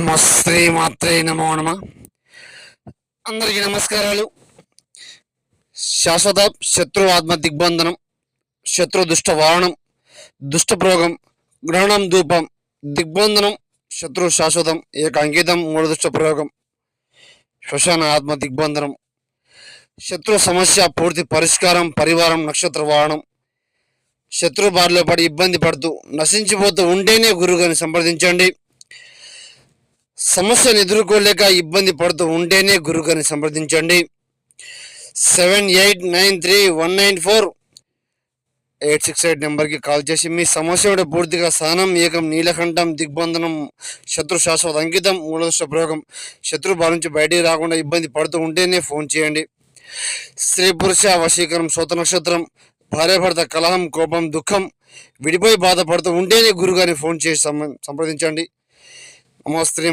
ఓం శ్రీ మాత్రే నమో నమ. అందరికీ నమస్కారాలు. శాశ్వత శత్రు ఆత్మ దిగ్బంధనం శత్రు దుష్ట వారణం దుష్ట ప్రోగం గ్రహణం ధూపం దిగ్బంధనం శత్రు శాశ్వతం ఏక అంకితం మూడు దుష్ట ప్రయోగం శ్వశాన ఆత్మ దిగ్బంధనం శత్రు సమస్య పూర్తి పరిష్కారం పరివారం నక్షత్ర వారణం. శత్రు బారిలో పడి ఇబ్బంది పడుతూ నశించిపోతూ ఉంటేనే గురువుగారిని సంప్రదించండి. సమస్యను ఎదుర్కోలేక ఇబ్బంది పడుతూ ఉంటేనే గురుగారిని సంప్రదించండి. Seven eight nine three one nine four eight six eight నెంబర్కి కాల్ చేసి మీ సమస్య కూడా పూర్తిగా సహనం ఏకం నీలకంఠం దిగ్బంధనం శత్రు శాశ్వత అంకితం మూలదృష్ట ప్రయోగం శత్రు బారి నుంచి బయటికి రాకుండా ఇబ్బంది పడుతూ ఉంటేనే ఫోన్ చేయండి. స్త్రీ పురుష వశీకరం శోత నక్షత్రం భార్యాభర్త కలహం కోపం దుఃఖం విడిపోయి బాధపడుతూ ఉంటేనే గురుగారిని ఫోన్ చేసి సంప్రదించండి. నమస్తే.